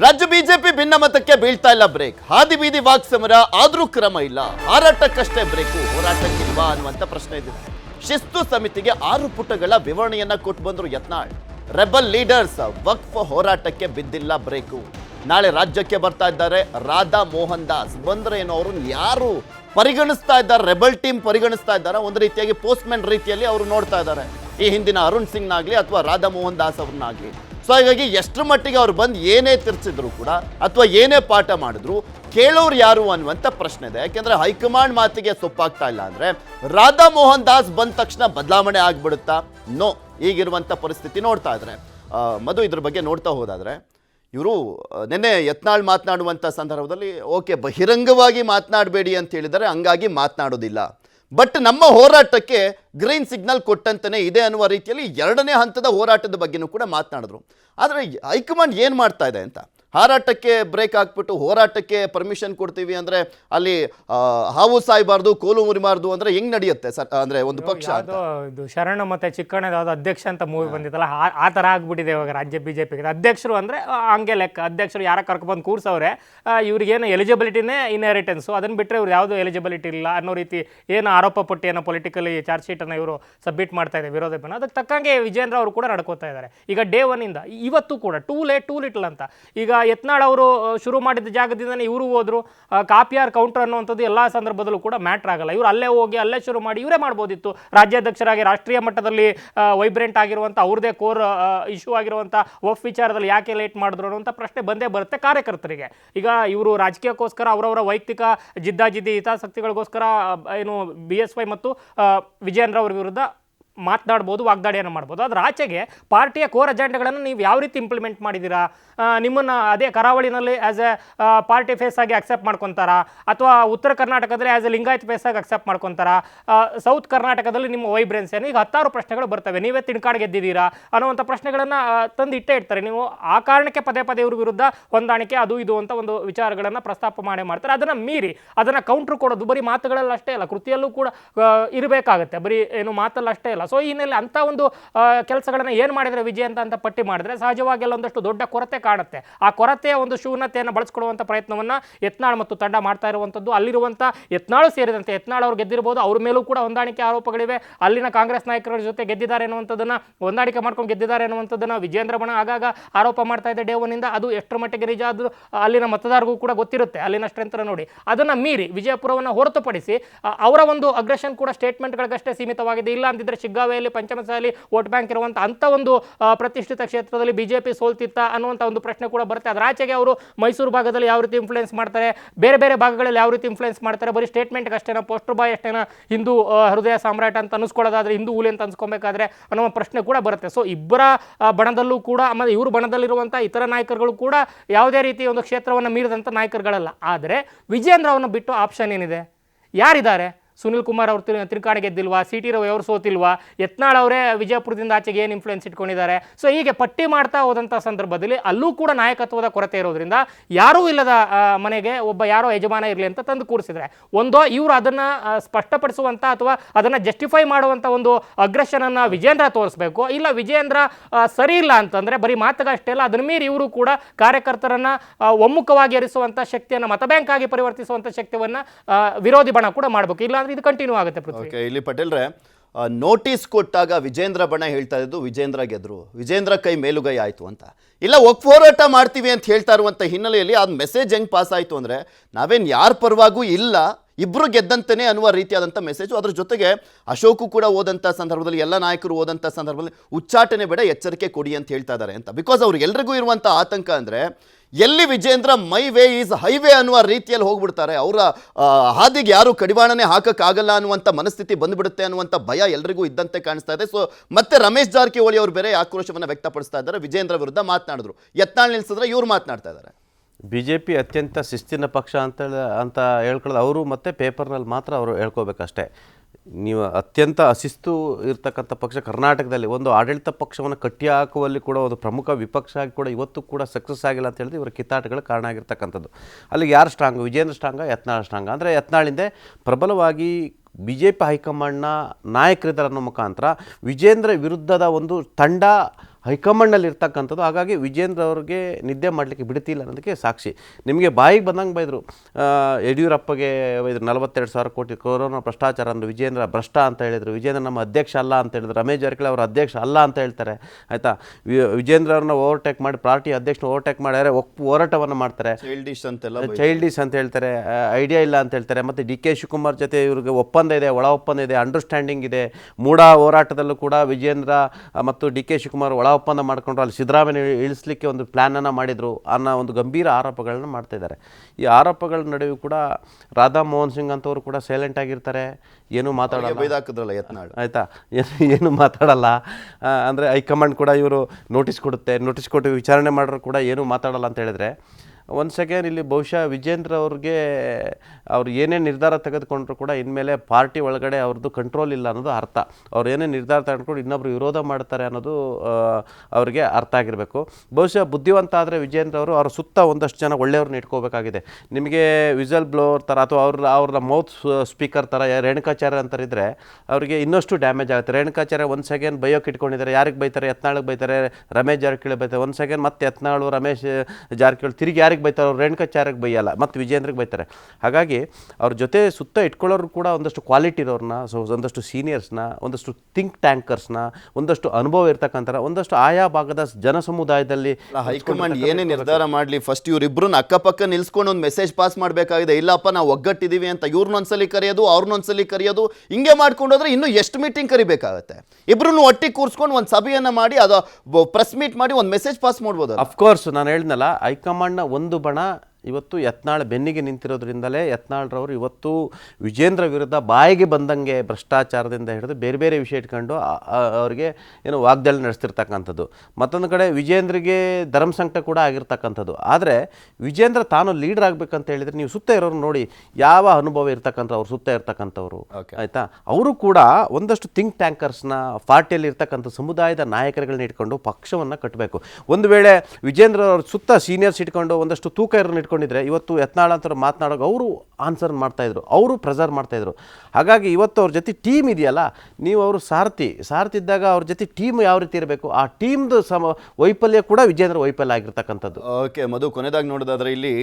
ರಾಜ್ಯ ಬಿಜೆಪಿ ಭಿನ್ನಮತಕ್ಕೆ ಬೀಳ್ತಾ ಇಲ್ಲ ಬ್ರೇಕ್. ಹಾದಿ ಬೀದಿ ವಾಕ್ ಸಮರ, ಆದ್ರೂ ಕ್ರಮ ಇಲ್ಲ. ಹಾರಾಟಕ್ಕಷ್ಟೇ ಬ್ರೇಕು, ಹೋರಾಟಕ್ಕಿಲ್ವಾ ಅನ್ನುವಂತ ಪ್ರಶ್ನೆ ಇದೆ. ಶಿಸ್ತು ಸಮಿತಿಗೆ ಆರು ಪುಟಗಳ ವಿವರಣೆಯನ್ನ ಕೊಟ್ಟು ಬಂದ್ರು ಯತ್ನಾಳ್. ರೆಬಲ್ ಲೀಡರ್ಸ್, ವಕ್ಫ್ ಹೋರಾಟಕ್ಕೆ ಬಿದ್ದಿಲ್ಲ ಬ್ರೇಕು. ನಾಳೆ ರಾಜ್ಯಕ್ಕೆ ಬರ್ತಾ ಇದ್ದಾರೆ ರಾಧಾ ಮೋಹನ್ ದಾಸ್. ಬಂದ್ರೆ ಏನೋ ಅವ್ರನ್ನ ಯಾರು ಪರಿಗಣಿಸ್ತಾ ಇದ್ದಾರೆ, ರೆಬಲ್ ಟೀಮ್ ಪರಿಗಣಿಸ್ತಾ ಇದ್ದಾರೆ, ಒಂದು ರೀತಿಯಾಗಿ ಪೋಸ್ಟ್ಮನ್ ರೀತಿಯಲ್ಲಿ ಅವರು ನೋಡ್ತಾ ಇದ್ದಾರೆ. ಈ ಹಿಂದಿನ ಅರುಣ್ ಸಿಂಗ್ನಾಗ್ಲಿ ಅಥವಾ ರಾಧಾ ಮೋಹನ್ ದಾಸ್ ಅವ್ರನ್ನಾಗ್ಲಿ. ಸೊ ಹಾಗಾಗಿ ಎಷ್ಟರ ಮಟ್ಟಿಗೆ ಅವ್ರು ಬಂದು ಏನೇ ತಿರ್ಸಿದ್ರು ಕೂಡ ಅಥವಾ ಏನೇ ಪಾಠ ಮಾಡಿದ್ರು ಕೇಳೋರು ಯಾರು ಅನ್ನುವಂಥ ಪ್ರಶ್ನೆ ಇದೆ. ಯಾಕೆಂದ್ರೆ ಹೈಕಮಾಂಡ್ ಮಾತಿಗೆ ಸೊಪ್ಪಾಗ್ತಾ ಇಲ್ಲ ಅಂದ್ರೆ ರಾಧಾ ಮೋಹನ್ ದಾಸ್ ಬಂದ ತಕ್ಷಣ ಬದಲಾವಣೆ ಆಗ್ಬಿಡುತ್ತಾ? ನೋ ಈಗಿರುವಂಥ ಪರಿಸ್ಥಿತಿ ನೋಡ್ತಾ ಇದ್ರೆ. ಮಧು, ಇದ್ರ ಬಗ್ಗೆ ನೋಡ್ತಾ ಹೋದಾದರೆ, ಇವರು ನಿನ್ನೆ ಯತ್ನಾಳ್ ಮಾತನಾಡುವಂಥ ಸಂದರ್ಭದಲ್ಲಿ, ಓಕೆ, ಬಹಿರಂಗವಾಗಿ ಮಾತನಾಡಬೇಡಿ ಅಂತ ಹೇಳಿದರೆ ಹಂಗಾಗಿ ಮಾತನಾಡೋದಿಲ್ಲ. ಬಟ್ ನಮ್ಮ ಹೋರಾಟಕ್ಕೆ ಗ್ರೀನ್ ಸಿಗ್ನಲ್ ಕೊಟ್ಟಂತನೇ ಇದೆ ಅನ್ನುವ ರೀತಿಯಲ್ಲಿ ಎರಡನೇ ಹಂತದ ಹೋರಾಟದ ಬಗ್ಗೆನೂ ಕೂಡ ಮಾತನಾಡಿದ್ರು. ಆದರೆ ಹೈಕಮಾಂಡ್ ಏನು ಮಾಡ್ತಾ ಇದೆ ಅಂತ? ಹಾರಾಟಕ್ಕೆ ಬ್ರೇಕ್ ಹಾಕ್ಬಿಟ್ಟು ಹೋರಾಟಕ್ಕೆ ಪರ್ಮಿಷನ್ ಕೊಡ್ತೀವಿ ಅಂದರೆ ಅಲ್ಲಿ ಹಾವು ಸಾಯಬಾರ್ದು ಕೋಲು ಮುರಿಬಾರ್ದು ಅಂದರೆ ಹೆಂಗ್ ನಡೆಯುತ್ತೆ ಸರ್? ಅಂದರೆ ಒಂದು ಪಕ್ಷ ಇದು ಶರಣ ಮತ್ತೆ ಚಿಕ್ಕಣ್ಣ ಯಾವ್ದೋ ಅಧ್ಯಕ್ಷ ಅಂತ ಮೂವಿ ಬಂದಿತ್ತಲ್ಲ ಆ- ತರ ಆಗ್ಬಿಟ್ಟಿದೆ ಇವಾಗ ರಾಜ್ಯ ಬಿಜೆಪಿಗೆ. ಅಧ್ಯಕ್ಷರು ಅಂದ್ರೆ ಹಂಗೆ ಲೆಕ್ಕ. ಅಧ್ಯಕ್ಷರು ಯಾರ ಕರ್ಕೊಬಂದು ಕೂರ್ಸವ್ರೆ ಇವ್ರಿಗೇನು ಎಲಿಜಿಬಿಲಿಟಿನೇ ಇನ್ಹೆರಿಟೆನ್ಸು ಅದನ್ನ ಬಿಟ್ಟರೆ ಇವ್ರು ಯಾವುದು ಎಲಿಜಿಬಿಲಿಟಿ ಇಲ್ಲ ಅನ್ನೋ ರೀತಿ ಏನು ಆರೋಪ ಪಟ್ಟಿಯನ್ನು ಪೊಲಿಟಿಕಲಿ ಚಾರ್ಜ್ ಶೀಟನ್ನು ಇವರು ಸಬ್ಮಿಟ್ ಮಾಡ್ತಾ ಇದೆ ವಿರೋಧ ಅದಕ್ಕೆ ತಕ್ಕಂಗೆ ವಿಜೇಂದ್ರ ಅವರು ಕೂಡ ನಡ್ಕೋತಾ ಇದ್ದಾರೆ. ಈಗ ಡೇ ಒನ್ನಿಂದ ಇವತ್ತು ಕೂಡ ಟೂ ಲೇಟ್ ಟೂ ಲಿಟ್ಲ್ ಅಂತ. ಈಗ ಯತ್ನಾಳ್ ಅವರು ಶುರು ಮಾಡಿದ ಜಾಗದಿಂದನೇ ಇವರು ಹೋದರು. ಕಾಪಿಯಾರ್ ಕೌಂಟರ್ ಅನ್ನುವಂಥದ್ದು ಎಲ್ಲ ಸಂದರ್ಭದಲ್ಲೂ ಕೂಡ ಮ್ಯಾಟ್ರ್ ಆಗಲ್ಲ. ಇವರು ಅಲ್ಲೇ ಹೋಗಿ, ಅಲ್ಲೇ ಶುರು ಮಾಡಿ ಇವರೇ ಮಾಡ್ಬೋದಿತ್ತು. ರಾಜ್ಯಾಧ್ಯಕ್ಷರಾಗಿ ರಾಷ್ಟ್ರೀಯ ಮಟ್ಟದಲ್ಲಿ ವೈಬ್ರೆಂಟ್ ಆಗಿರುವಂಥ ಅವ್ರದೇ ಕೋರ್ ಇಶ್ಯೂ ಆಗಿರುವಂಥ ಒಫ್ ವಿಚಾರದಲ್ಲಿ ಯಾಕೆ ಲೇಟ್ ಮಾಡಿದ್ರು ಅನ್ನುವಂಥ ಪ್ರಶ್ನೆ ಬಂದೇ ಬರುತ್ತೆ ಕಾರ್ಯಕರ್ತರಿಗೆ. ಈಗ ಇವರು ರಾಜಕೀಯಕ್ಕೋಸ್ಕರ, ಅವರವರ ವೈಯಕ್ತಿಕ ಜಿದ್ದಾಜಿದ್ದಿ ಹಿತಾಸಕ್ತಿಗಳಿಗೋಸ್ಕರ ಏನು ಬಿ ಎಸ್ ವೈ ಮತ್ತು ವಿಜಯೇಂದ್ರ ಅವ್ರ ವಿರುದ್ಧ ಮಾತನಾಡ್ಬೋದು ವಾಗ್ದಾಳಿಯನ್ನು ಮಾಡ್ಬೋದು. ಅದರ ಆಚೆಗೆ ಪಾರ್ಟಿಯ ಕೋರ್ ಅಜೆಂಡಗಳನ್ನು ನೀವು ಯಾವ ರೀತಿ ಇಂಪ್ಲಿಮೆಂಟ್ ಮಾಡಿದ್ದೀರಾ ನಿಮ್ಮನ್ನು ಅದೇ ಕರಾವಳಿನಲ್ಲಿ ಆ್ಯಸ್ ಎ ಪಾರ್ಟಿ ಫೇಸ್ ಆಗಿ ಅಕ್ಸೆಪ್ಟ್ ಮಾಡ್ಕೊತಾರ? ಅಥವಾ ಉತ್ತರ ಕರ್ನಾಟಕದಲ್ಲಿ ಆ್ಯಸ್ ಎ ಲಿಂಗಾಯತ್ ಫೇಸ್ ಆಗಿ ಅಕ್ಸೆಪ್ಟ್ ಮಾಡ್ಕೊತಾರ? ಸೌತ್ ಕರ್ನಾಟಕದಲ್ಲಿ ನಿಮ್ಮ ವೈಬ್ರೆನ್ಸ್ ಏನು? ಈಗ ಹತ್ತಾರು ಪ್ರಶ್ನೆಗಳು ಬರ್ತವೆ. ನೀವೇ ತಿಣ್ಕಾಡ್ ಗೆದ್ದಿದ್ದೀರಾ? ಅನ್ನುವಂಥ ಪ್ರಶ್ನೆಗಳನ್ನು ತಂದು ಇಟ್ಟೇ ಇರ್ತಾರೆ ನೀವು ಆ ಕಾರಣಕ್ಕೆ ಪದೇ ಪದೇ ಇವ್ರ ವಿರುದ್ಧ ಹೊಂದಾಣಿಕೆ, ಅದು ಇದು ಅಂತ ಒಂದು ವಿಚಾರಗಳನ್ನು ಪ್ರಸ್ತಾಪ ಮಾಡೇ ಮಾಡ್ತಾರೆ. ಅದನ್ನು ಮೀರಿ, ಅದನ್ನು ಕೌಂಟ್ರ್ ಕೊಡೋದು ಬರೀ ಮಾತುಗಳಲ್ಲಿ ಅಷ್ಟೇ ಅಲ್ಲ, ಕೃತಿಯಲ್ಲೂ ಕೂಡ ಇರಬೇಕಾಗುತ್ತೆ. ಬರೀ ಏನು ಮಾತಲ್ಲ ಅಷ್ಟೇ ಅಲ್ಲ. ಸೊ ಈ ಹಿನ್ನೆಲೆ ಅಂಥ ಒಂದು ಕೆಲಸಗಳನ್ನು ಏನು ಮಾಡಿದರೆ ವಿಜಯ್ ಅಂತ ಅಂತ ಪಟ್ಟಿ ಮಾಡಿದ್ರೆ ಸಹಜವಾಗಿ ಒಂದಷ್ಟು ದೊಡ್ಡ ಕೊರತೆ ಕಾಣುತ್ತೆ. ಆ ಕೊರತೆಯ ಒಂದು ಶೂನ್ಯತೆಯನ್ನು ಬಳಸ್ಕೊಳ್ಳುವಂಥ ಪ್ರಯತ್ನವನ್ನು ಯತ್ನಾಳ್ ಮತ್ತು ತಂಡ ಮಾಡ್ತಾ ಇರುವಂಥದ್ದು. ಅಲ್ಲಿರುವಂಥ ಯತ್ನಾಳು ಸೇರಿದಂತೆ ಯತ್ನಾಳ್ ಅವರು ಗೆದ್ದಿರ್ಬೋದು, ಅವ್ರ ಮೇಲೂ ಕೂಡ ಹೊಂದಾಣಿಕೆ ಆರೋಪಗಳಿವೆ. ಅಲ್ಲಿನ ಕಾಂಗ್ರೆಸ್ ನಾಯಕರ ಜೊತೆ ಗೆದ್ದಿದ್ದಾರೆ ಅನ್ನುವಂಥದ್ದನ್ನು ಹೊಂದಾಣಿಕೆ ಮಾಡ್ಕೊಂಡು ಗೆದ್ದಿದ್ದಾರೆ ಅನ್ನುವಂಥದ್ದನ್ನು ವಿಜೇಂದ್ರ ಬಣ ಆಗಾಗ ಆರೋಪ ಮಾಡ್ತಾ ಇದೆ ಡೇ ಒನ್ನಿಂದ ಅದು ಎಷ್ಟರ ಮಟ್ಟಿಗೆ ನಿಜ, ಅದು ಅಲ್ಲಿನ ಮತದಾರರಿಗೂ ಕೂಡ ಗೊತ್ತಿರುತ್ತೆ, ಅಲ್ಲಿನ ಸ್ಟ್ರೆಂತ್ ನೋಡಿ. ಅದನ್ನು ಮೀರಿ ವಿಜಯಪುರವನ್ನು ಹೊರತುಪಡಿಸಿ ಅವರ ಒಂದು ಅಗ್ರೆಷನ್ ಕೂಡ ಸ್ಟೇಟ್ಮೆಂಟ್ಗಳಿಗಷ್ಟೇ ಸೀಮಿತವಾಗಿದೆ. ಇಲ್ಲ ಅಂತಿದ್ರೆ ಶಿಗ್ಗಾವಿಯಲ್ಲಿ ಪಂಚಮಸಾಲಿ ವೋಟ್ ಬ್ಯಾಂಕ್ ಇರುವಂಥ ಅಂಥ ಒಂದು ಪ್ರತಿಷ್ಠಿತ ಕ್ಷೇತ್ರದಲ್ಲಿ ಬಿಜೆಪಿ ಸೋಲ್ತಿತ್ತ ಅನ್ನುವಂಥ ಒಂದು ಪ್ರಶ್ನೆ ಕೂಡ ಬರುತ್ತೆ. ಅದರ ಆಚೆಗೆ ಅವರು ಮೈಸೂರು ಭಾಗದಲ್ಲಿ ಯಾವ ರೀತಿ ಇನ್ಫ್ಲುಯೆನ್ಸ್ ಮಾಡ್ತಾರೆ, ಬೇರೆ ಬೇರೆ ಭಾಗಗಳಲ್ಲಿ ಯಾವ ರೀತಿ ಇನ್ಫ್ಲುಯೆನ್ಸ್ ಮಾಡ್ತಾರೆ, ಬರೀ ಸ್ಟೇಟ್ಮೆಂಟ್ಗೆ ಅಷ್ಟೇನಾ ಪೋಸ್ಟರ್ ಬಾಯ್ ಅಷ್ಟೇನ, ಹಿಂದೂ ಹೃದಯ ಸಾಮ್ರಾಟ ಅಂತ ಅನಿಸ್ಕೊಳ್ಳೋದಾದ್ರೆ ಹಿಂದೂ ಊಲಿ ಅಂತ ಅನ್ಸ್ಕೊಬೇಕಾದ್ರೆ ಅನ್ನೋ ಪ್ರಶ್ನೆ ಕೂಡ ಬರುತ್ತೆ. ಸೊ ಇಬ್ಬರ ಬಣದಲ್ಲೂ ಕೂಡ, ಆಮೇಲೆ ಇವರು ಬಣದಲ್ಲಿರುವಂಥ ಇತರ ನಾಯಕರುಗಳು ಕೂಡ ಯಾವುದೇ ರೀತಿ ಒಂದು ಕ್ಷೇತ್ರವನ್ನು ಮೀರಿದಂಥ ನಾಯಕರುಗಳಲ್ಲ. ಆದರೆ ವಿಜೇಂದ್ರ ಅವನ್ನು ಬಿಟ್ಟು ಆಪ್ಷನ್ ಏನಿದೆ? ಯಾರಿದ್ದಾರೆ? ಸುನಿಲ್ ಕುಮಾರ್ ಅವರು ತಿರು ಗೆದ್ದಿಲ್ವಾ? ಸಿ ಟಿ ರವಿ ಅವರು ಸೋತಿಲ್ವಾ? ಯತ್ನಾಳ್ ಅವರೇ ವಿಜಯಪುರದಿಂದ ಆಚೆಗೆ ಏನು ಇನ್ಫ್ಲುಯೆನ್ಸ್ ಇಟ್ಕೊಂಡಿದ್ದಾರೆ? ಸೊ ಹೀಗೆ ಪಟ್ಟಿ ಮಾಡ್ತಾ ಹೋದಂಥ ಸಂದರ್ಭದಲ್ಲಿ ಅಲ್ಲೂ ಕೂಡ ನಾಯಕತ್ವದ ಕೊರತೆ ಇರೋದ್ರಿಂದ ಯಾರೂ ಇಲ್ಲದ ಮನೆಗೆ ಒಬ್ಬ ಯಾರೋ ಯಜಮಾನ ಇರಲಿ ಅಂತ ತಂದು ಕೂರಿಸಿದ್ರೆ, ಒಂದೋ ಇವರು ಅದನ್ನು ಸ್ಪಷ್ಟಪಡಿಸುವಂಥ ಅಥವಾ ಅದನ್ನು ಜಸ್ಟಿಫೈ ಮಾಡುವಂಥ ಒಂದು ಅಗ್ರೆಷನನ್ನು ವಿಜೇಂದ್ರ ತೋರಿಸ್ಬೇಕು. ಇಲ್ಲ ವಿಜೇಂದ್ರ ಸರಿ ಇಲ್ಲ ಅಂತಂದರೆ ಬರೀ ಮಾತುಗಷ್ಟೇ ಅಲ್ಲ, ಅದನ್ನ ಮೀರಿ ಇವರು ಕೂಡ ಕಾರ್ಯಕರ್ತರನ್ನು ಒಮ್ಮುಖವಾಗಿ ಹರಿಸುವಂಥ ಶಕ್ತಿಯನ್ನು ಮತ ಬ್ಯಾಂಕ್ ಆಗಿ ಪರಿವರ್ತಿಸುವಂಥ ಶಕ್ತಿಯನ್ನು ವಿರೋಧಿ ಬಣ ಕೂಡ ಮಾಡಬೇಕು. ಇಲ್ಲಾಂದ್ರೆ ಇದು ಕಂಟಿನ್ಯೂ ಆಗುತ್ತೆ ಪೃಥ್ವಿ. ಓಕೆ ಇಲ್ಲಿ ಪಟೇಲ್ರೆ ನೋಟಿಸ್ ಕೊಟ್ಟಾಗ ವಿಜೇಂದ್ರ ಬಣ್ಣ ಹೇಳ್ತಾ ಇದ್ದು ವಿಜೇಂದ್ರ ಗೆದ್ರು. ವಿಜೇಂದ್ರ ಕೈ ಮೇಲುಗೈ ಆಯಿತು ಅಂತ. ಇಲ್ಲ ಒಕ್ ಹೋರಾಟ ಮಾಡ್ತೀವಿ ಅಂತ ಹೇಳ್ತಾ ಇರುವಂಥ ಹಿನ್ನೆಲೆಯಲ್ಲಿ ಆ ಮೆಸೇಜ್ ಹೆಂಗೆ ಪಾಸ್ ಆಯಿತು ಅಂದರೆ, ನಾವೇನು ಯಾರ ಪರವಾಗೂ ಇಲ್ಲ ಇಬ್ಬರು ಗೆದ್ದಂತನೇ ಅನ್ನುವ ರೀತಿಯಾದಂಥ ಮೆಸೇಜು ಅದ್ರ ಜೊತೆಗೆ ಅಶೋಕು ಕೂಡ ಓದಂಥ ಸಂದರ್ಭದಲ್ಲಿ, ಎಲ್ಲ ನಾಯಕರು ಓದಂಥ ಸಂದರ್ಭದಲ್ಲಿ ಉಚ್ಚಾಟನೆ ಬೇಡ, ಎಚ್ಚರಿಕೆ ಕೊಡಿ ಅಂತ ಹೇಳ್ತಾ ಇದ್ದಾರೆ ಅಂತ. ಬಿಕಾಸ್ ಅವ್ರಿಗೆಲ್ರಿಗೂ ಇರುವಂಥ ಆತಂಕ ಅಂದರೆ ಎಲ್ಲಿ Vijendra my way is highway ಅನ್ನುವ ರೀತಿಯಲ್ಲಿ ಹೋಗ್ಬಿಡ್ತಾರೆ. ಅವರ ಹಾದಿಗೆ ಯಾರು ಕಡಿವಾಣನೆ ಹಾಕೋಕ್ಕಾಗಲ್ಲ ಅನ್ನುವಂಥ ಮನಸ್ಥಿತಿ ಬಂದ್ಬಿಡುತ್ತೆ ಅನ್ನುವಂಥ ಭಯ ಎಲ್ರಿಗೂ ಇದ್ದಂತೆ ಕಾಣಿಸ್ತಾ ಇದೆ. ಸೊ, ಮತ್ತೆ ರಮೇಶ್ ಜಾರಕಿಹೊಳಿ ಅವರು ಬೇರೆ ಆಕ್ರೋಶವನ್ನು ವ್ಯಕ್ತಪಡಿಸ್ತಾ ಇದ್ದಾರೆ. ವಿಜೇಂದ್ರ ವಿರುದ್ಧ ಮಾತನಾಡಿದ್ರು. ಯತ್ನಾಳ್ ನಿಲ್ಸಿದ್ರೆ ಇವ್ರು ಮಾತನಾಡ್ತಾ ಇದ್ದಾರೆ. ಬಿ ಜೆ ಪಿ ಅತ್ಯಂತ ಶಿಸ್ತಿನ ಪಕ್ಷ ಅಂತ ಅಂತ ಹೇಳ್ಕೊಳ್ಳೋದು ಅವರು ಮತ್ತು ಪೇಪರ್ನಲ್ಲಿ ಮಾತ್ರ ಅವರು ಹೇಳ್ಕೋಬೇಕಷ್ಟೇ. ನೀವು ಅತ್ಯಂತ ಅಶಿಸ್ತು ಇರ್ತಕ್ಕಂಥ ಪಕ್ಷ ಕರ್ನಾಟಕದಲ್ಲಿ, ಒಂದು ಆಡಳಿತ ಪಕ್ಷವನ್ನು ಕಟ್ಟಿ ಹಾಕುವಲ್ಲಿ ಕೂಡ, ಒಂದು ಪ್ರಮುಖ ವಿಪಕ್ಷ ಆಗಿ ಕೂಡ ಇವತ್ತು ಕೂಡ ಸಕ್ಸಸ್ ಆಗಿಲ್ಲ ಅಂತ ಹೇಳಿದ್ರೆ ಇವರ ಕಿತ್ತಾಟಗಳು ಕಾರಣ ಆಗಿರ್ತಕ್ಕಂಥದ್ದು. ಅಲ್ಲಿಗೆ ಯಾರು strong Vijayendra strong Yatnal strong ಅಂದರೆ ಯತ್ನಾಳಿಂದೆ ಪ್ರಬಲವಾಗಿ ಬಿ ಜೆ ಪಿ ಹೈಕಮಾಂಡ್ನ ನಾಯಕರಿದ್ದಾರೆ ಅನ್ನೋ ಮುಖಾಂತರ ವಿಜೇಂದ್ರ ವಿರುದ್ಧದ ಒಂದು ತಂಡ ಹೈಕಮಾಂಡಲ್ಲಿ ಇರ್ತಕ್ಕಂಥದ್ದು ಹಾಗಾಗಿ ವಿಜೇಂದ್ರ ಅವ್ರಿಗೆ ನಿದ್ದೆ ಮಾಡಲಿಕ್ಕೆ ಬಿಡ್ತಿಲ್ಲ ಅನ್ನೋದಕ್ಕೆ ಸಾಕ್ಷಿ. ನಿಮಗೆ ಬಾಯಿಗೆ ಬಂದಂಗೆ ಬೈದರು. ಯಡಿಯೂರಪ್ಪಗೆ ಬೈದರು. ನಲವತ್ತೆರಡು ಸಾವಿರ ಕೋಟಿ ಕೊರೋನಾ ಭ್ರಷ್ಟಾಚಾರ ಅಂದರು ವಿಜೇಂದ್ರ ಭ್ರಷ್ಟ ಅಂತ ಹೇಳಿದರು. ವಿಜೇಂದ್ರ ನಮ್ಮ ಅಧ್ಯಕ್ಷ ಅಲ್ಲ ಅಂತ ಹೇಳಿದ್ರು. ರಮೇಶ್ ಜಾರಕಿಹೊಳಿ ಅವರ ಅಧ್ಯಕ್ಷ ಅಲ್ಲ ಅಂತ ಹೇಳ್ತಾರೆ. ಆಯಿತಾ? ವಿಜೇಂದ್ರ ಅವ್ರನ್ನ ಓವರ್ಟೇಕ್ ಮಾಡಿ ಪಾರ್ಟಿ ಅಧ್ಯಕ್ಷನ ಓವರ್ಟೇಕ್ ಮಾಡಿದರೆ ಒಪ್ಪು ಹೋರಾಟವನ್ನು ಮಾಡ್ತಾರೆ. ಚೈಲ್ಡಿಶ್ ಅಂತೆಲ್ಲ ಚೈಲ್ಡಿಸ್ ಅಂತ ಹೇಳ್ತಾರೆ. ಐಡಿಯಾ ಇಲ್ಲ ಅಂತ ಹೇಳ್ತಾರೆ. ಮತ್ತು ಡಿ ಕೆ ಶಿವಕುಮಾರ್ ಜೊತೆ ಇವ್ರಿಗೆ ಒಪ್ಪಂದ ಇದೆ ಒಳ ಒಪ್ಪಂದ ಇದೆ ಅಂಡರ್ಸ್ಟ್ಯಾಂಡಿಂಗ್ ಇದೆ. ಮೂಡ ಹೋರಾಟದಲ್ಲೂ ಕೂಡ ವಿಜೇಂದ್ರ ಮತ್ತು ಡಿ ಕೆ ಶಿವಕುಮಾರ್ ಒಳ ಒಪ್ಪಂದ ಮಾಡಿಕೊಂಡ್ರು. ಅಲ್ಲಿ ಸಿದ್ದರಾಮಯ್ಯ ಇಳಿಸ್ಲಿಕ್ಕೆ ಒಂದು ಪ್ಲ್ಯಾನನ್ನು ಮಾಡಿದರು ಅನ್ನೋ ಒಂದು ಗಂಭೀರ ಆರೋಪಗಳನ್ನು ಮಾಡ್ತಾ ಇದ್ದಾರೆ ಈ ಆರೋಪಗಳ ನಡುವೆ ಕೂಡ ರಾಧಾ ಮೋಹನ್ ಸಿಂಗ್ ಅಂತವರು ಕೂಡ ಸೈಲೆಂಟ್ ಆಗಿರ್ತಾರೆ. ಏನೂ ಮಾತಾಡಲ್ಲ. ಬೈದಾಕಿದ್ರಲ್ಲ ಯತ್ನಾಳ್. ಆಯಿತಾ? ಏನು ಏನು ಮಾತಾಡಲ್ಲ. ಅಂದರೆ ಹೈಕಮಾಂಡ್ ಕೂಡ ಇವರು ನೋಟಿಸ್ ಕೊಡುತ್ತೆ. ನೋಟಿಸ್ ಕೊಟ್ಟು ವಿಚಾರಣೆ ಮಾಡೋರು ಕೂಡ ಏನೂ ಮಾತಾಡಲ್ಲ ಅಂತ ಹೇಳಿದ್ರೆ. ಒಂದು ಸೆಕೆಂಡ್ ಇಲ್ಲಿ ಬಹುಶಃ ವಿಜೇಂದ್ರ ಅವ್ರಿಗೆ, ಅವ್ರು ಏನೇ ನಿರ್ಧಾರ ತೆಗೆದುಕೊಂಡ್ರು ಕೂಡ ಇನ್ಮೇಲೆ ಪಾರ್ಟಿ ಒಳಗಡೆ ಅವ್ರದ್ದು ಕಂಟ್ರೋಲ್ ಇಲ್ಲ ಅನ್ನೋದು ಅರ್ಥ. ಅವ್ರು ಏನೇ ನಿರ್ಧಾರ ತಗೊಂಡ್ಕೊಂಡು ಇನ್ನೊಬ್ರು ವಿರೋಧ ಮಾಡ್ತಾರೆ ಅನ್ನೋದು ಅವರಿಗೆ ಅರ್ಥ ಆಗಿರಬೇಕು. ಬಹುಶಃ ಬುದ್ಧಿವಂತ ಆದರೆ ವಿಜೇಂದ್ರ ಅವರು, ಅವ್ರ ಸುತ್ತ ಒಂದಷ್ಟು ಜನ ಒಳ್ಳೆಯವ್ರನ್ನ ಇಟ್ಕೋಬೇಕಾಗಿದೆ. ನಿಮಗೆ ವಿಸಲ್ ಬ್ಲೋರ್ ಥರ ಅಥವಾ ಅವ್ರ ಅವ್ರ ಮೌತ್ ಸ್ಪೀಕರ್ ಥರ ರೇಣುಕಾಚಾರ್ಯ ಅಂತಾರಿದ್ರೆ ಅವರಿಗೆ ಇನ್ನಷ್ಟು ಡ್ಯಾಮೇಜ್ ಆಗುತ್ತೆ. ರೇಣುಕಾಚಾರ್ಯ ಒಂದು ಸೆಕೆಂಡ್ ಬಯೋಕ್ ಇಟ್ಕೊಂಡಿದ್ದಾರೆ. ಯಾರಿಗೆ ಬೈತಾರೆ? ಯತ್ನಾಳಿಗೆ ಬೈತಾರೆ. ರಮೇಶ್ ಜಾರಕಿಹೊಳಿ ಬೈತಾರೆ. ಒಂದು ಸೆಕೆಂಡ್ ಮತ್ತೆ ಯತ್ನಾಳು, ರಮೇಶ್, ಜಾರಕಿಹೊಳಿ ತಿರುಗಿ ಯಾರಿಗೆ ಬೈತಾರೆ? ಅವ್ರು ರೇಣುಕಾಚಾರ್ಯಕ್ಕೆ ಬೈಯಲ್ಲ ಮತ್ತು ವಿಜೇಂದ್ರಿಗೆ ಬೈತಾರೆ. ಹಾಗಾಗಿ ಅವ್ರ ಜೊತೆ ಸುತ್ತ ಇಟ್ಕೊಳ್ಳೋರು ಕೂಡ ಒಂದಷ್ಟು ಕ್ವಾಲಿಟಿ ಇರೋರನ್ನ ಸೊ ಒಂದಷ್ಟು ಸೀನಿಯರ್ಸ್ನ ಒಂದಷ್ಟು ಥಿಂಕ್ ಟ್ಯಾಂಕರ್ಸ್ನ ಒಂದಷ್ಟು ಅನುಭವ ಇರ್ತಕ್ಕಂಥ ಒಂದಷ್ಟು ಆಯಾ ಭಾಗದ ಜನ ಸಮುದಾಯದಲ್ಲಿ ಹೈಕಮಾಂಡ್ ಏನೇ ನಿರ್ಧಾರ ಮಾಡಲಿ ಫಸ್ಟ್ ಇವ್ರಿಬ್ರನ್ನ ಅಕ್ಕಪಕ್ಕ ನಿಲ್ಸ್ಕೊಂಡು ಒಂದು ಮೆಸೇಜ್ ಪಾಸ್ ಮಾಡಬೇಕಾಗಿದೆ. ಇಲ್ಲಪ್ಪ ನಾವು ಒಗ್ಗಟ್ಟಿದೀವಿ ಅಂತ ಇವ್ರನ್ನೊಂದ್ಸಲಿ ಕರೆಯೋದು ಅವ್ರನ್ನೊಂದ್ಸಲಿ ಕರೆಯೋದು ಹಿಂಗೆ ಮಾಡ್ಕೊಂಡೋದ್ರೆ ಇನ್ನೂ ಎಷ್ಟು ಮೀಟಿಂಗ್ ಕರಿಬೇಕಾಗುತ್ತೆ? ಇಬ್ರು ಒಟ್ಟಿಗೆ ಕೂರಿಸ್ಕೊಂಡು ಒಂದು ಸಭೆಯನ್ನ ಮಾಡಿ ಅದು ಪ್ರೆಸ್ ಮೀಟ್ ಮಾಡಿ ಒಂದು ಮೆಸೇಜ್ ಪಾಸ್ ಮಾಡ್ಬೋದು ಅಫ್ಕೋರ್ಸ್ ನಾನು ಹೇಳಿದ್ನಲ್ಲ ಹೈಕಮಾಂಡ್ನ ಒಂದು ಬಣ ಇವತ್ತು ಯತ್ನಾಳ್ ಬೆನ್ನಿಗೆ ನಿಂತಿರೋದ್ರಿಂದಲೇ ಯತ್ನಾಳ್ರವರು ಇವತ್ತು ವಿಜೇಂದ್ರ ವಿರುದ್ಧ ಬಾಯಿಗೆ ಬಂದಂಗೆ ಭ್ರಷ್ಟಾಚಾರದಿಂದ ಹಿಡಿದು ಬೇರೆ ಬೇರೆ ವಿಷಯ ಇಟ್ಕೊಂಡು ಅವರಿಗೆ ಏನು ವಾಗ್ದಾಳಿ ನಡೆಸ್ತಿರ್ತಕ್ಕಂಥದ್ದು. ಮತ್ತೊಂದು ಕಡೆ ವಿಜೇಂದ್ರಿಗೆ ಧರ್ಮ ಸಂಕಟ ಕೂಡ ಆಗಿರ್ತಕ್ಕಂಥದ್ದು. ಆದರೆ ವಿಜೇಂದ್ರ ತಾನು ಲೀಡರ್ ಆಗಬೇಕಂತ ಹೇಳಿದರೆ ನೀವು ಸುತ್ತ ಇರೋರು ನೋಡಿ ಯಾವ ಅನುಭವ ಇರ್ತಕ್ಕಂಥ ಅವ್ರು ಸುತ್ತ ಇರ್ತಕ್ಕಂಥವ್ರು. ಆಯಿತಾ? ಅವರು ಕೂಡ ಒಂದಷ್ಟು ಥಿಂಕ್ ಟ್ಯಾಂಕರ್ಸ್ನ ಪಾರ್ಟಿಯಲ್ಲಿ ಇರ್ತಕ್ಕಂಥ ಸಮುದಾಯದ ನಾಯಕರುಗಳನ್ನ ಇಟ್ಕೊಂಡು ಪಕ್ಷವನ್ನು ಕಟ್ಟಬೇಕು ಒಂದು ವೇಳೆ ವಿಜೇಂದ್ರ ಅವ್ರ ಸುತ್ತ ಸೀನಿಯರ್ಸ್ ಇಟ್ಕೊಂಡು ಒಂದಷ್ಟು ತೂಕ ಇರೋರ್ನ ಇಟ್ಕೊಂಡಿದ್ರೆ ಇವತ್ತು ಯತ್ನಾಳ ಅಂತ ಮಾತನಾಡೋಕೆ ಅವರು ಆನ್ಸರ್ ಮಾಡ್ತಾಯಿದ್ರು ಅವರು ಪ್ರೆಸರ್ ಮಾಡ್ತಾಯಿದ್ರು ಹಾಗಾಗಿ ಇವತ್ತು ಅವ್ರ ಜೊತೆ ಟೀಮ್ ಇದೆಯಲ್ಲ, ನೀವು ಅವರು ಸಾರಥಿ ಇದ್ದಾಗ ಅವ್ರ ಜೊತೆ ಟೀಮ್ ಯಾವ ರೀತಿ ಇರಬೇಕು? ಆ ಟೀಮ್ದು ಸಮ ವೈಫಲ್ಯ ಕೂಡ ವಿಜಯೇಂದ್ರ ವೈಫಲ್ಯ ಆಗಿರ್ತಕ್ಕಂಥದ್ದು. ಓಕೆ ಮಧು, ಕೊನೆದಾಗಿ ನೋಡೋದಾದ್ರೆ ಇಲ್ಲಿ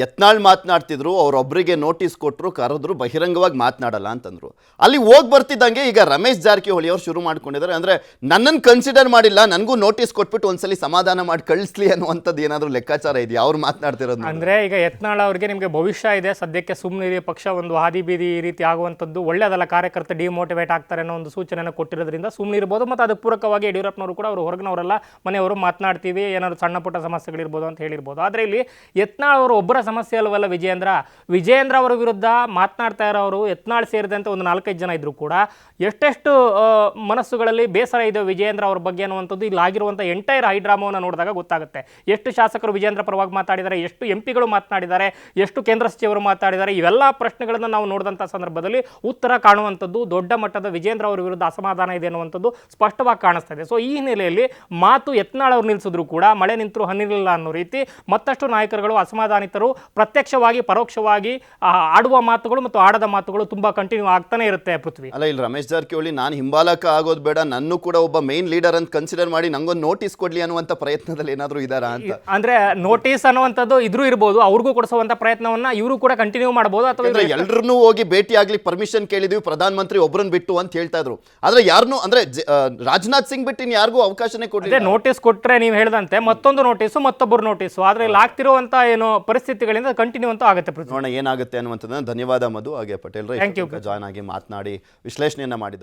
ಯತ್ನಾಳ್ ಮಾತನಾಡ್ತಿದ್ರು ಅವರೊಬ್ಬರಿಗೆ ನೋಟಿಸ್ ಕೊಟ್ಟರು ಕರೆದ್ರು, ಬಹಿರಂಗವಾಗಿ ಮಾತನಾಡಲ್ಲ ಅಂತಂದರು. ಅಲ್ಲಿ ಹೋಗಿ ಬರ್ತಿದ್ದಂಗೆ ಈಗ ರಮೇಶ್ ಜಾರಕಿಹೊಳಿ ಅವರು ಶುರು ಮಾಡ್ಕೊಂಡಿದ್ದಾರೆ. ಅಂದರೆ ನನ್ನನ್ನು ಕನ್ಸಿಡರ್ ಮಾಡಿಲ್ಲ, ನನಗೂ ನೋಟಿಸ್ ಕೊಟ್ಬಿಟ್ಟು ಒಂದ್ಸಲಿ ಸಮಾಧಾನ ಮಾಡಿ ಕಳಿಸ್ಲಿ ಅನ್ನುವಂಥದ್ದು ಏನಾದರೂ ಲೆಕ್ಕಾಚಾರ ಇದೆಯಾ? ಅವ್ರು ಮಾತನಾಡ್ತಿರೋದು ಅಂದರೆ ಈಗ ಯತ್ನಾಳ್ ಅವ್ರಿಗೆ ನಿಮಗೆ ಭವಿಷ್ಯ ಇದೆ, ಸದ್ಯಕ್ಕೆ ಸುಮ್ಮನೆ ಪಕ್ಷ ಒಂದು ಹಾದಿ ಬೀದಿ ಈ ರೀತಿ ಆಗುವಂಥದ್ದು ಒಳ್ಳೆಯದಲ್ಲ ಕಾರ್ಯಕರ್ತ ಡಿಮೋಟಿವೇಟ್ ಆಗ್ತಾರೆ ಅನ್ನೋ ಒಂದು ಸೂಚನೆಯನ್ನು ಕೊಟ್ಟಿರೋದ್ರಿಂದ ಸುಮ್ಮನೆ ಇರ್ಬೋದು, ಮತ್ತು ಅದಕ್ಕೆ ಪೂರಕವಾಗಿ ಯಡಿಯೂರಪ್ಪನವರು ಕೂಡ ಅವರು ಹೊರಗಿನವರೆಲ್ಲ ಮನೆಯವರು ಮಾತನಾಡ್ತೀವಿ, ಏನಾದರೂ ಸಣ್ಣ ಪುಟ್ಟ ಸಮಸ್ಯೆಗಳಿರ್ಬೋದು ಅಂತ ಹೇಳಿರ್ಬೋದು. ಆದರೆ ಇಲ್ಲಿ ಯತ್ನಾಳ್ ಅವರು ಒಬ್ಬರ ಸಮಸ್ಯೆ ಅಲ್ವಲ್ಲ ವಿಜೇಂದ್ರ ವಿಜೇಂದ್ರ ಅವರ ವಿರುದ್ಧ ಮಾತನಾಡ್ತಾ ಇರೋರು ಯತ್ನಾಳ್ ಸೇರಿದಂತೆ ಒಂದು ನಾಲ್ಕೈದು ಜನ ಇದ್ರು ಕೂಡ. ಎಷ್ಟೆಷ್ಟು ಮನಸ್ಸುಗಳಲ್ಲಿ ಬೇಸರ ಇದೆ ವಿಜಯೇಂದ್ರ ಅವ್ರ ಬಗ್ಗೆ ಅನ್ನುವಂಥದ್ದು ಇಲ್ಲಿ ಆಗಿರುವಂಥ ಎಂಟೈರ್ ಹೈಡ್ರಾಮವನ್ನು ನೋಡಿದಾಗ ಗೊತ್ತಾಗುತ್ತೆ. ಎಷ್ಟು ಶಾಸಕರು ವಿಜೇಂದ್ರ ಪರವಾಗಿ ಮಾತಾಡಿದ್ದಾರೆ, ಎಷ್ಟು ಎಂ ಪಿಗಳು ಮಾತನಾಡಿದ್ದಾರೆ, ಎಷ್ಟು ಕೇಂದ್ರ ಸಚಿವರು ಮಾತಾಡಿದ್ದಾರೆ ಇವೆಲ್ಲ ಪ್ರಶ್ನೆಗಳನ್ನು ನಾವು ನೋಡಿದಂಥ ಸಂದರ್ಭದಲ್ಲಿ ಉತ್ತರ ಕಾಣುವಂಥದ್ದು ದೊಡ್ಡ ಮಟ್ಟದ ವಿಜೇಂದ್ರ ಅವರ ವಿರುದ್ಧ ಅಸಮಾಧಾನ ಇದೆ ಅನ್ನುವಂಥದ್ದು ಸ್ಪಷ್ಟವಾಗಿ ಕಾಣಿಸ್ತಾ ಇದೆ. ಸೊ, ಈ ಹಿನ್ನೆಲೆಯಲ್ಲಿ ಮಾತು ಯತ್ನಾಳ್ ಅವರು ನಿಲ್ಲಿಸಿದ್ರು ಕೂಡ, ಮಳೆ ನಿಂತರೂ ಹನಿರಲಿಲ್ಲ ಅನ್ನೋ ರೀತಿ ಮತ್ತಷ್ಟು ನಾಯಕರುಗಳು ಅಸಮಾಧಾನಿತರು ಪ್ರತ್ಯಕ್ಷವಾಗಿ ಪರೋಕ್ಷವಾಗಿ ಆಡುವ ಮಾತುಗಳು ಮತ್ತು ಆಡದ ಮಾತುಗಳು ತುಂಬಾ ಕಂಟಿನ್ಯೂ ಆಗ್ತಾನೆ ಇರುತ್ತೆ ಪೃಥ್ವಿ. ಅಲ್ಲ ಇಲ್ಲಿ ರಮೇಶ್ ಜಾರಕಿಹೊಳಿ ನಾನು ಹಿಂಬಾಲಕ ಆಗೋದು ಬೇಡ ನನ್ನೂ ಕೂಡ ಒಬ್ಬ ಮೇನ್ ಲೀಡರ್ ಅಂತ ಕನ್ಸಿಡರ್ ಮಾಡಿ ನಂಗೊಂದು ನೋಟಿಸ್ ಕೊಡ್ಲಿ ಅನ್ನುವಂತ ಪ್ರಯತ್ನದಲ್ಲಿ ಏನಾದರೂ ಇದಾರ ಅಂತ? ಅಂದ್ರೆ ನೋಟಿಸ್ ಅನ್ನುವಂಥದ್ದು ಇದ್ರೂ ಇರ್ಬೋದು ಅವ್ರಿಗೂ ಕೊಡಿಸುವಂತ ಪ್ರಯತ್ನವನ್ನ ಇವರು ಕೂಡ ಕಂಟಿನ್ಯೂ ಮಾಡಬಹುದು ಅಥವಾ ಅಂದ್ರೆ ಎಲ್ರನ್ನೂ ಹೋಗಿ ಭೇಟಿ ಆಗ್ಲಿಕ್ಕೆ ಪರ್ಮಿಷನ್ ಕೇಳಿದ್ವಿ ಪ್ರಧಾನ ಮಂತ್ರಿ ಒಬ್ಬರನ್ನ ಬಿಟ್ಟು ಅಂತ ಹೇಳ್ತಾ ಇದ್ರು. ಆದ್ರೆ ಯಾರನ್ನೂ ಅಂದ್ರೆ ರಾಜನಾಥ್ ಸಿಂಗ್ ಬಿಟ್ಟು ಇನ್ ಯಾರಿಗೂ ಅವಕಾಶನೇ ಕೊಟ್ಟಿದೆ ನೋಟಿಸ್ ಕೊಟ್ರೆ ನೀವು ಹೇಳಿದಂತೆ ಮತ್ತೊಂದು ನೋಟಿಸ್ ಮತ್ತೊಬ್ಬರು ನೋಟಿಸ್ ಆದ್ರೆ ಇಲ್ಲಿ ಆಗ್ತಿರುವಂತ ಏನು ಪರಿಸ್ಥಿತಿಗಳಿಂದ ಕಂಟಿನ್ಯೂ ಅಂತ ಆಗುತ್ತೆ ನೋಡೋಣ ಏನಾಗುತ್ತೆ ಅನ್ನುವಂಥದ್ದನ್ನು ಧನ್ಯವಾದ ಮಧು ಹಾಗೆ ಪಟೇಲ್ ಯು. ಜಾಯ್ನ್ ಆಗಿ ಮಾತನಾಡಿ ವಿಶ್ಲೇಷಣೆಯನ್ನ ಮಾಡಿದ್ದಕ್ಕೆ